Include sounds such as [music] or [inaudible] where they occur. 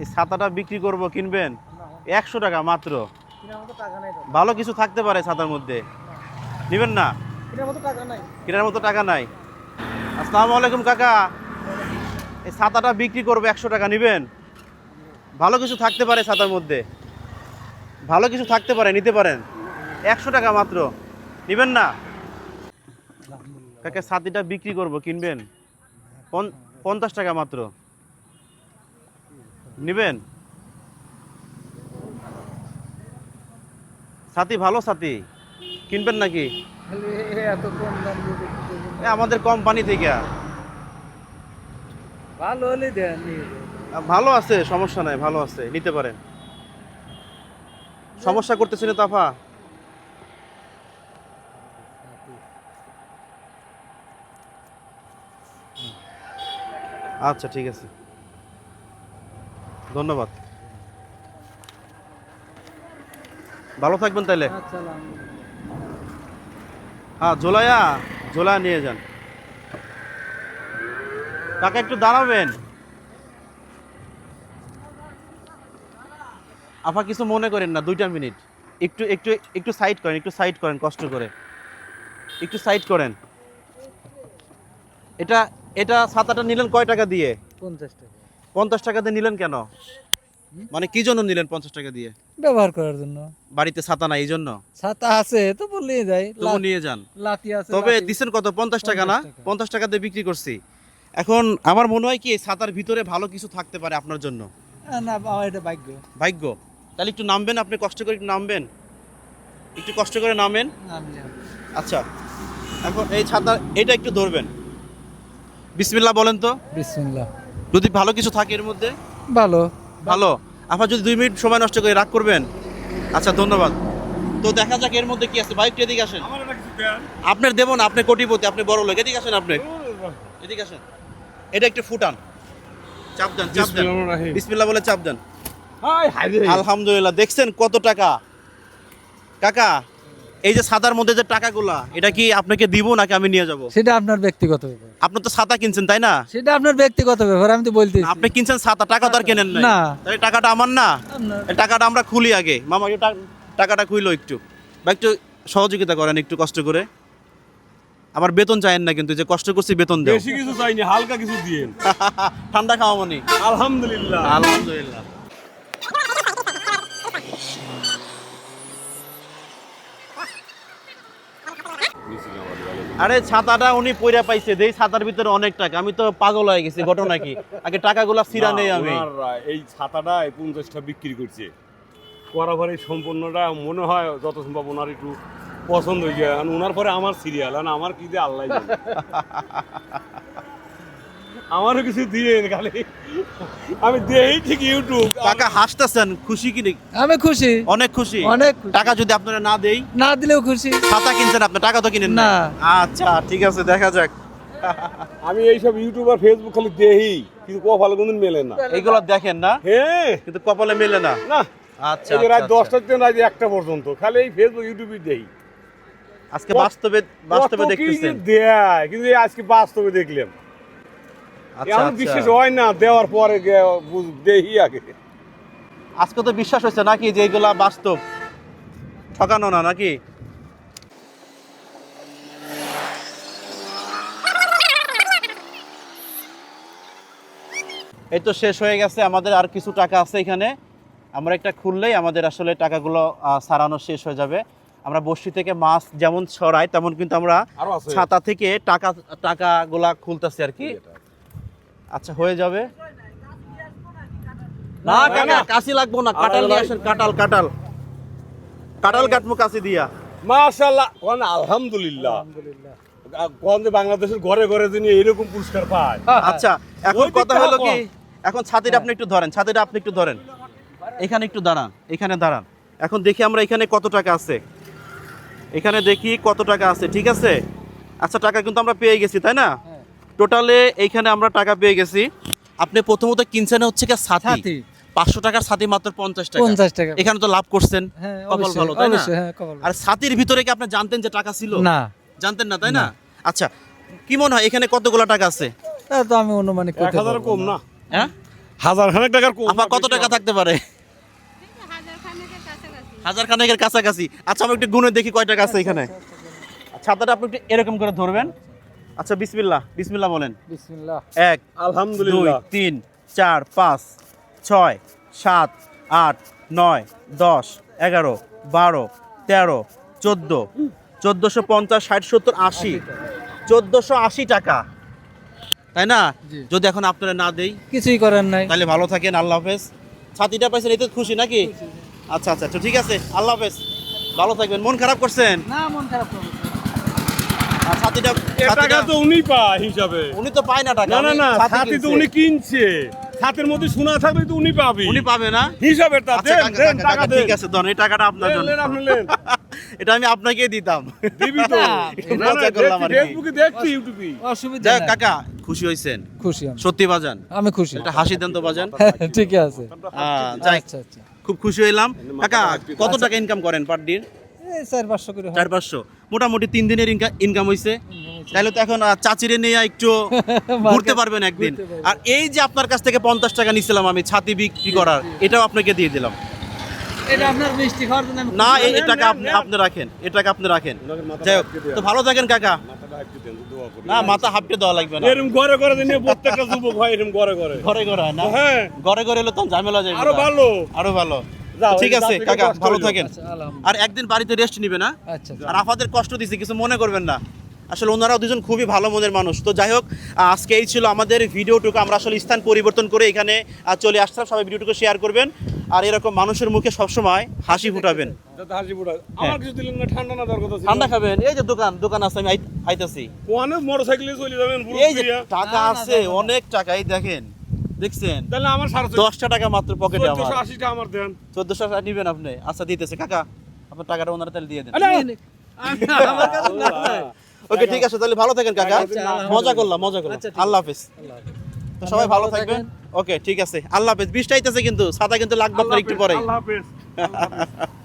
এই ছাতাটা বিক্রি করব কিনবেন? একশো টাকা মাত্র। ভালো কিছু থাকতে পারে ছাতার মধ্যে। নেবেন না? কেনার মতো টাকা নাই। আসসালামু আলাইকুম কাকা। এই ছাতাটা বিক্রি করব একশো টাকা। নেবেন? ভালো কিছু থাকতে পারে ছাতার মধ্যে। ভালো কিছু থাকতে পারে নিতে পারেন। একশো টাকা মাত্র। নেবেন না? কাকা ছাতিটা বিক্রি করব কিনবেন? পঞ্চাশ টাকা মাত্র। নেবেন? ছাতি ভালো ছাতি। কিনবেন নাকি? আমাদের কোম্পানি থেকে। ভালো হলে দেন ভালো আছে সমস্যা নাই ভালো আছে নিতে পারেন। সমস্যা করতেছেন তাফা আচ্ছা ঠিক আছে। ধন্যবাদ। ভালো থাকবেন তাইলে। হ্যাঁ ঝোলাইয়া ঝোলা নিয়ে যান। কাকা, একটু দাঁড়াবেন। আপা কিছু মনে করেন না, দুইটা মিনিট। একটু একটু একটু সাইড করেন, একটু সাইড করেন, কষ্ট করে। একটু সাইড করেন। এটা এটা ছাতাটা নিলেন কয় টাকা দিয়ে? পঞ্চাশ টাকা। পঞ্চাশ টাকা দিয়ে নিলেন কেন? মানে কি জন্য নিলেন পঞ্চাশ টাকা দিয়ে? ব্যবহার করার জন্য। বাড়িতে ছাতা নাই এই জন্য? ছাতা আছে তো বললেই যাই তবু নিয়ে যান। লাঠি আছে তবে দিচ্ছেন কত? পঞ্চাশ টাকা না? 50 টাকা। পঞ্চাশ টাকা দিয়ে বিক্রি করছি। এখন আমার মনে হয় কি ছাতার ভিতরে ভালো কিছু থাকতে পারে আপনার জন্য। না বাবা এটা ভাগ্য। ভাগ্য? তাহলে একটু নামবেন আপনি কষ্ট করে একটু নামবেন। একটু কষ্ট করে নামেন। আচ্ছা এখন এই ছাতা এটা একটু ধরবেন। বিসমিল্লাহ বলেন তো। বিসমিল্লাহ। যদি ভালো কিছু থাকে এর মধ্যে? ভালো। ভালো? আপনার যদি দুই মিনিট সময় নষ্ট করে রাগ করবেন? আচ্ছা ধন্যবাদ। তো দেখা যাক এর মধ্যে কি আছে। বাইকটা এদিকে আসেন। আপনার দেবো না আপনি কোটিপতি আপনি বড় লোক। এদিকে আসেন আপনি। এদিকে আসেন। এটা একটু ফুটান। চাপ দেন চাপ দেন। বিসমিল্লাহ বলে চাপ দেন। আলহামদুলিল্লাহ দেখছেন কত টাকা? কাকা এই যে সাদার মধ্যে যে টাকাগুলা এটা কি আপনাকে দিব নাকি আমি নিয়ে যাব? সেটা আপনার ব্যক্তিগত ব্যাপার। আপনি তো ছাতা কিনছেন তাই না? সেটা আপনার ব্যক্তিগত ব্যাপার আমি তো বলতেছি। আপনি কিনছেন ছাতা টাকা তো আর কেনেন না। তাহলে টাকাটা আমার না? এই টাকাটা আমরা খুলি আগে। মামা এই টাকাটা খুইলো একটু। বা একটু সহযোগিতা করেন একটু কষ্ট করে। আমার বেতন চাইেন না কিন্তু যে কষ্ট করছি বেতন দেও। বেশি কিছু চাইনি হালকা কিছু দিয়েন। [laughs] ঠান্ডা খাওয়া মনি আলহামদুলিল্লাহ। আলহামদুলিল্লাহ। আরে ছাতাটা উনি পয়রা পাইছে দেই ছাতার ভিতরে অনেক টাকা। আমি তো পাগল হয়ে গেছি ঘটনা কি? আগে টাকাগুলা ফিরা নেই আমি। এই ছাতাটা এই পঞ্চাশটা বিক্রি করছে। করাভারে সম্পূর্ণটা মনে হয় যত সম্ভব ওনার একটু পছন্দ হয়ে যায়। আর ওনার পরে আমার সিরিয়াল আর আমার কি যে আল্লাহ। [laughs] আমারও কিছু দিয়ে খালি। আমি দেই ঠিক ইউটিউব কাকা হাসতেছেন খুশি কি নাকি? আমি খুশি। অনেক খুশি? অনেক। টাকা যদি আপনারা না দেই? না দিলেও খুশি। ছাতা কিনছেন আপনি টাকা তো কিনেন না। আচ্ছা ঠিক আছে দেখা যাক। আমি এইসব ইউটিউব আর ফেসবুক খালি দেই কিন্তু কপাল কোনদিন মেলে না। এইগুলো দেখেন না? হ্যাঁ কিন্তু কপালে মেলে না? না। আচ্ছা এই রাত আচ্ছা, দশটার থেকে রাত একটা পর্যন্ত খালি এই ফেসবুক ইউটিউবে দেই। আচ্ছা। আজকে বাস্তবে বাস্তবে দেখতেছেন? দেয়? কিন্তু আজকে বাস্তবে দেখলাম। আচ্ছা এমন আচ্ছা। বিশ্বাস হয় না দেওয়ার পরে আগে আজকে তো বিশ্বাস হচ্ছে নাকি যে এগুলা বাস্তব? ঠকানো না নাকি? এই তো শেষ হয়ে গেছে আমাদের আর কিছু টাকা আছে এখানে। আমরা একটা খুললেই আমাদের আসলে টাকাগুলো সারানো শেষ হয়ে যাবে। আমরা বস্তি থেকে মাছ যেমন ছড়াই তেমন কিন্তু আমরা ছাতা থেকে টাকা টাকাগুলা খুলতেছি আর কি। আচ্ছা হয়ে যাবে। না কাকা। কাশি লাগবো না। কাটাল নিয়ে আসেন কাটাল কাটাল কাটাল কাটমু কাশি দিয়া। মাশাআল্লাহ কোন আলহামদুলিল্লাহ। আলহামদুলিল্লাহ কোন যে বাংলাদেশের ঘরে ঘরে যিনি এরকম পুরস্কার পায়। আচ্ছা এখন কথা হলো কি এখন ছাতিটা আপনি একটু ধরেন ছাতিটা আপনি একটু ধরেন। এখানে একটু দাঁড়ান এখানে দাঁড়ান। এখন দেখি আমরা এখানে কত টাকা আছে। এখানে দেখি কত টাকা আছে ঠিক আছে? আচ্ছা টাকা কিন্তু আমরা পেয়ে গেছি তাই না? হ্যাঁ। টোটালে এইখানে আমরা টাকা পেয়ে গেছি। আপনি প্রথমত কিনছেন হচ্ছে কি ছাতি। ছাতি। পাঁচশো টাকার ছাতি মাত্র পঞ্চাশ টাকা। পঞ্চাশ টাকা। এখানে তো লাভ করছেন। হ্যাঁ কপাল ভালো, তাই না? হ্যাঁ কপাল আর ছাতির ভিতরে কি আপনি জানতেন যে টাকা ছিল? না। জানতেন না তাই না? আচ্ছা কি মনে হয় এখানে কতগুলো টাকা আছে? তো আমি অনুমানিক এক হাজার কম না। হ্যাঁ? হাজার খানেক টাকার কম কত টাকা থাকতে পারে? হাজার খানেকের কাছাকাছি। হাজার খানেকের কাছাকাছি। আচ্ছা আমি একটু গুনে দেখি কয় টাকা আছে এখানে। ছাতাটা আপনি একটু এরকম করে ধরবেন। আচ্ছা বিসমিল্লাহ। বিসমিল্লাহ বলেন। বিসমিল্লাহ। এক আলহামদুলিল্লাহ। দুই তিন চার পাঁচ ছয় সাত আট নয় দশ এগারো বারো তেরো চোদ্দ। চোদ্দোশো পঞ্চাশ ষাট সত্তর আশি। চোদ্দোশো আশি টাকা। তাই না? যদি এখন আপনারা না দেই কিছুই করেন নাই। তাহলে ভালো থাকেন আল্লাহ হাফেজ। ছাতিটা পাইছেন এতে খুশি নাকি? আচ্ছা আচ্ছা তো ঠিক আছে আল্লাহ হাফেজ। ভালো থাকবেন। মন খারাপ করছেন? না মন খারাপ করবে আর ছাতিটা টাকা তো উনি পায় হিসাবে। উনি তো পায় না টাকা না না না ছাতি ছাতি তো উনি কিনছে। ছাতের মধ্যে সোনা থাকলে তো উনি পাবে। উনি পাবে না? হিসাবের তা আচ্ছা দেন কাকা, দেন কাকা, টাকা ঠিক আছে ধন এই টাকাটা আপনার জন্য। লেন, আপনি লেন। [laughs] এটা আমি আপনাকে দিতাম। দিবি তো। একটু না, না, মজা করলাম আর ফেসবুকে দেখছি ইউটিউবে অসুবিধা নাই। কাকা খুশি হয়েছেন খুশি আমি। সত্যি বাজান? আমি খুশি। হাসি দেন তো বাজান। ঠিক আছে। আচ্ছা আচ্ছা খুব খুশি হইলাম। কাকা কত টাকা ইনকাম করেন পার এই চার পাঁচশো করে চার পাঁচশো। মোটামুটি তিন দিনের ইনকাম হয়েছে তাহলে তো এখন চাচিরে নিয়ে একটু [laughs] ঘুরতে পারবেন একদিন। আর এই যে আপনার কাছ থেকে পঞ্চাশ টাকা নিছিলাম আমি ছাতি বিক্রি করার এটাও আপনাকে দিয়ে দিলাম। না এই টাকা আপনি আপনি রাখেন এ টাকা আপনি রাখেন। যাই হোক তো ভালো থাকেন কাকা। মাথাটা হাতকে দেন, দোয়া করি। না মাথা হাফটে দেওয়া লাগবে না। এরম ঘরে ঘরে দিন প্রত্যেকটা যুবক হয় এরম ঘরে ঘরে। ঘরে ঘরে না? হ্যাঁ। ঘরে ঘরে এলে তো ঝামেলা যায় আরও ভালো। আরও ভালো। ঠিক আছে কাকা ভালো থাকেন। আচ্ছা আর একদিন বাড়িতে রেস্ট নিবে না। আচ্ছা আচ্ছা। আর আপনাদের কষ্ট দিছে কিছু মনে করবেন না। আসলে ওনারাও দুজন খুবই ভালো মনের মানুষ। তো যাই হোক আজকে এই ছিল আমাদের ভিডিওটুকু। আমরা আসলে স্থান পরিবর্তন করে এখানে চলে আসলাম। সবাই ভিডিওটুকু শেয়ার করবেন। আর এরকম মানুষের মুখে সবসময় হাসি ফুটাবেন। না ঠান্ডা দরকার ঠান্ডা খাবেন? এই যে দোকান দোকান আছে আমি আই- আইতাছি। অনেক মোটরসাইকেলে চলে যাবেন এই যে টাকা না, না, আছে। অনেক টাকা এই দেখেন। দেখছেন? তাহলে আমার সাড়ে দশটা টাকা মাত্র পকেটে আমার। আশিটা আমার দেন। চোদ্দশো টাকা নিবেন আপনি। আচ্ছা দিতেছে। কাকা আপনার টাকাটা ওনারা তাহলে দিয়ে দেন। ওকে ঠিক আছে তাহলে ভালো থাকেন কাকা। আচ্ছা, মজা করলাম মজা করলাম। আচ্ছা, আল্লাহ হাফেজ। তো সবাই ভালো থাকবেন। ওকে ঠিক আছে। আল্লাহ হাফেজ। বৃষ্টি আইতেছে কিন্তু ছাতা কিন্তু লাগবে আপনার একটু পরে আল্লাহ হাফেজ। [laughs]